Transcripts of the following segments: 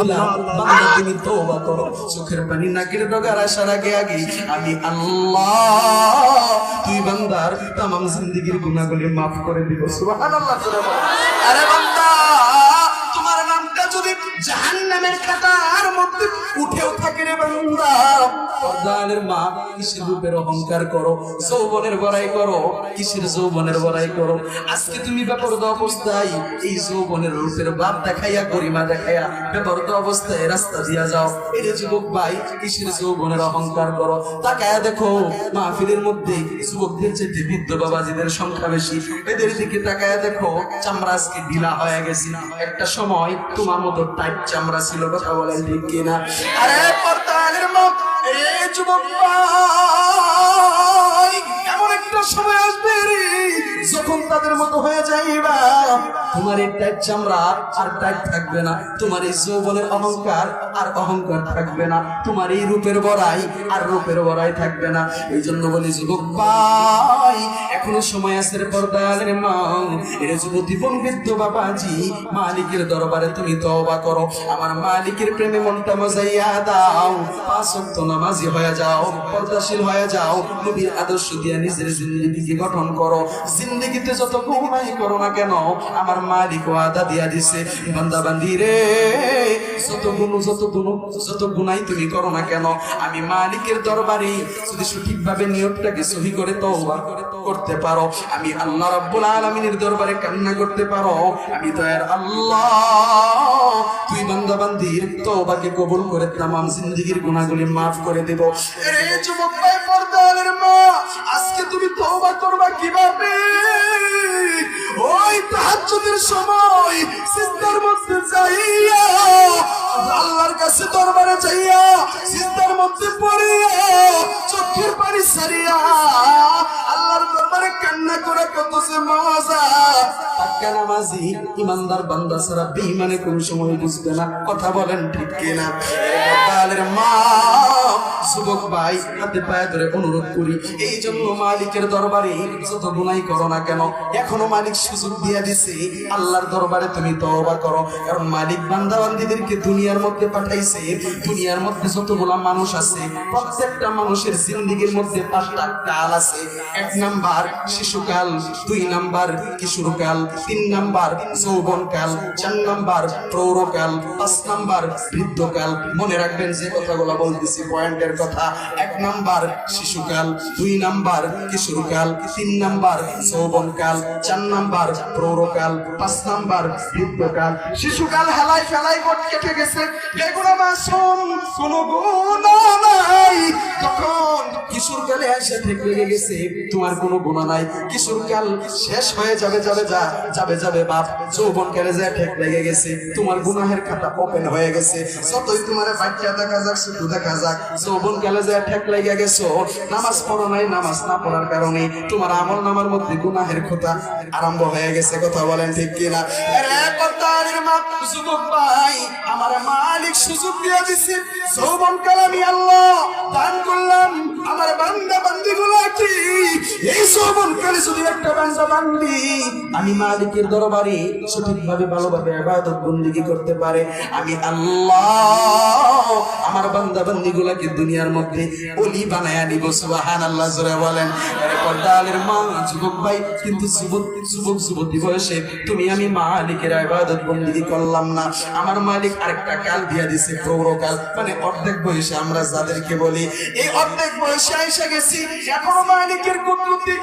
কি বান্দা তুমি তওবা করো। চোখের পানি নাকের ডগার আসার আগে আগে। আমি আল্লাহ তুই বান্দার তামাম জিন্দিগির গুনাহগুলি মাফ করে দিব। সুবহানাল্লাহ। আরে বান্দা তোমার নামটা যদি জাহান্নামের খাতার মধ্যে উঠেও থাকে রে বান্দা পর্দানের মা কিসের রূপের অহংকার করো? যৌবনের বড়াই করো, কিসের যৌবনের বড়াই করো? আজকে তুমি বেপরদ অবস্থায় এই যৌবনের রূপের বাপ দেখাইয়া, গরিমা দেখাইয়া বেপরদ অবস্থায় রাস্তা দিয়া যাও। এই যে যুবক ভাই, কিসের যৌবনের অহংকার করো? তাকায়া দেখো, মাহফিলের মধ্যে যুবকদের চেয়ে বৃদ্ধ বাবাজিদের সংখ্যা বেশি। এদের দিকে তাকায়া দেখো, চামড়া আজকে ঢিলা হয়ে গেছি। একটা সময় তোমার মতো টাইট চামড়া ছিল, কথা বলেন ঠিক কিনা? আরে পর্দানের মত এ যুবক এমন একটা সময় আসবে যখন তাদের মতো হয়ে যাইবা তোমার এই টাইট চামড়া আর টাইট থাকবে না, তোমার এই যৌবনের অহংকার আর অহংকার থাকবে না, তোমার এই রূপের বড়াই আর রূপের বড়াই থাকবে না। এই জন্য বলি, যুবক ভাই এখনও সময় রে পর্দালের মা। এর যুবতী বৃদ্ধ বাবাজি, মালিকের দরবারে তুমি তওবা করো। আমার মালিকের প্রেমে মনটা মজাইয়া দাও। পাঁচ নামাজি হয়ে যাও, পর্দাশীল হয়ে যাও। নবীর আদর্শ দিয়ে নিজের জিন্দগিকে গঠন করো। জিন্দগিতে যত গুনাই করো না কেন, আমার মালিক ওয়াদা দিয়া দিছে বান্দা বান্দি রে। যত গুণ যত গুণ, যত গুনাই তুমি করো না কেন, আমি মালিকের দরবারে যদি সঠিকভাবে নিয়তটাকে সহি করে তওবা করতে পারো। আমি আল্লাহ রাব্বুল আলামিনের দরবারে কান্না করতে পারো। আমি দয়ার আল্লাহ। তুই বান্দা বান্দির তওবাকে কবুল করে তামাম জিন্দেগির গুনাহগুলি maaf করে দেব। রে যুবক ভাই পর্দালের মা, আজকে তুমি তওবা করবা কীভাবে? ওই তাহাজ্জুদের সময় সিজদার মধ্যে যাইয়া, আল্লাহর কাছে দরবারে যাইয়া সিজদার মধ্যে পড়িয়া, চোখের পানি সারিয়া করে কত সে মজা ইমানদার বান্দা কোন সময় বুঝবে না। কথা বলেন ঠিক কিনা? মা, যুবক ভাই, হাতে পায়ে ধরে অনুরোধ করি, এই জন্য মালিকের দরবারে যত গুনাই করো না কেন? এখনও মালিক সুযোগ দিছে। আল্লাহর দরবারে তুমি তওবা করো। কারণ মালিক বান্দা বান্দিদেরকে দুনিয়ার মধ্যে পাঠাইছে। দুনিয়ার মধ্যে যতগুলা মানুষ আছে, প্রত্যেকটা মানুষের জিন্দিগির মধ্যে পাঁচটা কাল আছে। এক নাম্বার শিশুকাল, দুই নাম্বার কিশোরকাল তিন নাম্বার যৌবনকাল চার নাম্বার প্রৌঢ়কাল পাঁচ নাম্বার বৃদ্ধকাল মনে রাখবেন যে কথাগুলো বলতেছি, পয়েন্টের কথা। এক নাম্বার শিশুকাল দুই নাম্বার কিশোরকাল তিন নাম্বার যৌবনকাল চার নাম্বার প্রৌঢ়কাল পাঁচ নাম্বার বৃদ্ধকাল শিশুকাল হেলাই ফেলাই বট কেটে গেছে। বেগুনা মাসুম কোনো গুণ নাই। তখন কিশোরকালে এসে ঠিক লেগে গেছে, তোমার কোনো গুণা নাই। কিশোর কাল শেষ হয়ে যাবে যাবে, যা যাবে যাবে, বাপ। যৌবনকালে যা ঠেক লেগে গেছে। তোমার গুনাহের খাতা ওপেন হয়ে গেছে। যতই তোমার বাচ্চা দেখা যাক, শুধু দেখা যাক। যৌবনকালে যা ঠেক লেগে গেছো। নামাজ পড়ো নাই, নামাজ না পড়ার কারণে তোমার আমল নামার মধ্যে গুনাহের খোতা আরম্ভ হয়ে গেছে। কথা বলেন ঠিক কিনা? আমার মালিক সুযোগ দিয়ে দিছে। যৌবনকাল আমি আল্লাহ, দান করলাম। আমার বান্দা বান্দি কি এই যৌবনকালে একটা আমি মালিকের দরবারে সঠিকভাবে ভালোভাবে করতে পারে। আমি আল্লাহ আমার বান্দা দুনিয়ার মধ্যে জোরে বলেন। পর্দালের মা, যুবক ভাই, কিন্তু যুবক যুবতী বয়সে তুমি আমি মালিকের আবাদত বন্দিগি করলাম না। আমার মালিক আরেকটা কাল দিয়া দিছে প্রৌঢ়কাল মানে অর্ধেক বয়সে আমরা যাদেরকে বলি, এই অর্ধেক বয়সে আইসা গেছি, এখনও মালিকের কুদরতি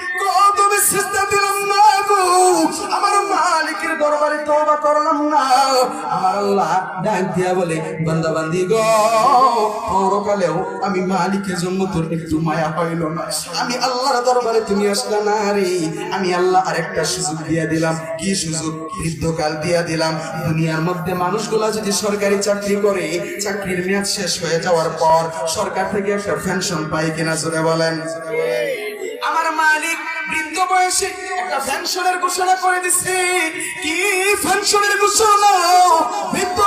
কদমে সিজদা দিলাম না গো। আমার মালিকের দরবারে তওবা করলাম না। আমার আল্লাহ ডাক দিয়া বলে, বান্দা, বান্দি গো, পরকালেও আমি মালিকের জন্য তোর একটু মায়া হইল না। আমি আল্লাহর দরবারে তুমি আসলা না রে। আমি আল্লাহ আরেকটা সুযোগ দিয়া দিলাম। কি সুযোগ? বৃদ্ধকাল দিয়া দিলাম। দুনিয়ার মধ্যে মানুষগুলা যদি সরকারি চাকরি করে, চাকরির মেয়াদ শেষ হয়ে যাওয়ার পর সরকার থেকে একটা পেনশন পাই কিনা, জোরে বলেন। আমার মালিক বৃদ্ধ বয়সে ঘোষণা করে দিছে। কি ঘোষণা? একটা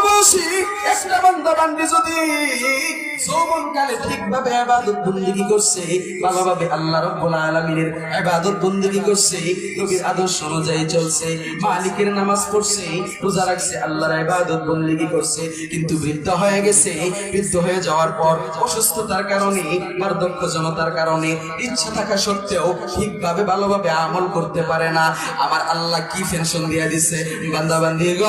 যদি মালিকের নামাজ পড়ছে, রোজা রাখছে, আল্লাহর ইবাদত বন্দেগী করছে, কিন্তু বৃদ্ধ হয়ে গেছে। বৃদ্ধ হয়ে যাওয়ার পর অসুস্থতার কারণে বার্ধক্য জনতার কারণে, ইচ্ছা থাকা সত্ত্বেও ঠিকভাবে, ভালোভাবে আমল করতে পারে পারে না। আমার আল্লাহ কি পেনশন দিয়া দিছে? বান্দাবান্দি গ,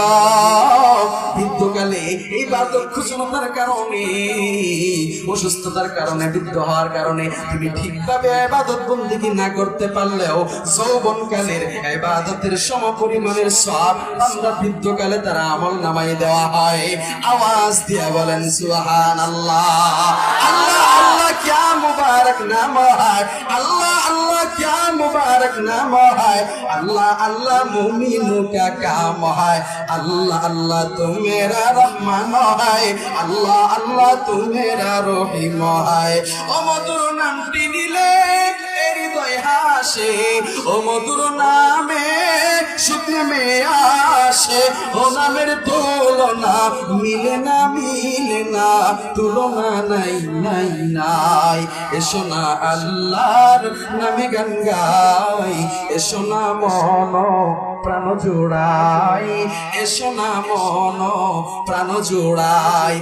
বৃদ্ধকালে এই বার্ধক্যজনতার কারণে, অসুস্থতার কারণে, বৃদ্ধ হওয়ার কারণে তুমি ঠিকভাবে এবাদত বন্দিগি না করতে পারলেও যৌবনকালের এবাদতের সম পরিমাণের সব বান্দা বৃদ্ধকালে তারা আমল নামাই দেওয়া হয়। আওয়াজ দিয়া বলেন সুহান আল্লাহ আল্লাহ আল্লাহ, ক্যা মুবারক নাম হয়। আল্লাহ আল্লাহ, ক্যা মুবারক নাম হয়। আল্লাহ আল্লাহ মুমি মুকা কাম হয়। আল্লাহ আল্লাহ তুমেরা রহমান হায়। আল্লাহ আল্লাহ তুমেরা রহিম হায়। অমতুর নামটি দিলে হাসে ও মধুর নামে সুখ নেমে আসে, ও নামের তুলনা মিলে না মিলে না, তুলনা নাই নাই নাই। এসো না আল্লাহর নামে গান গাই, এসো না মন প্রাণ জোড়াই, এসো না মন প্রাণ জোড়াই।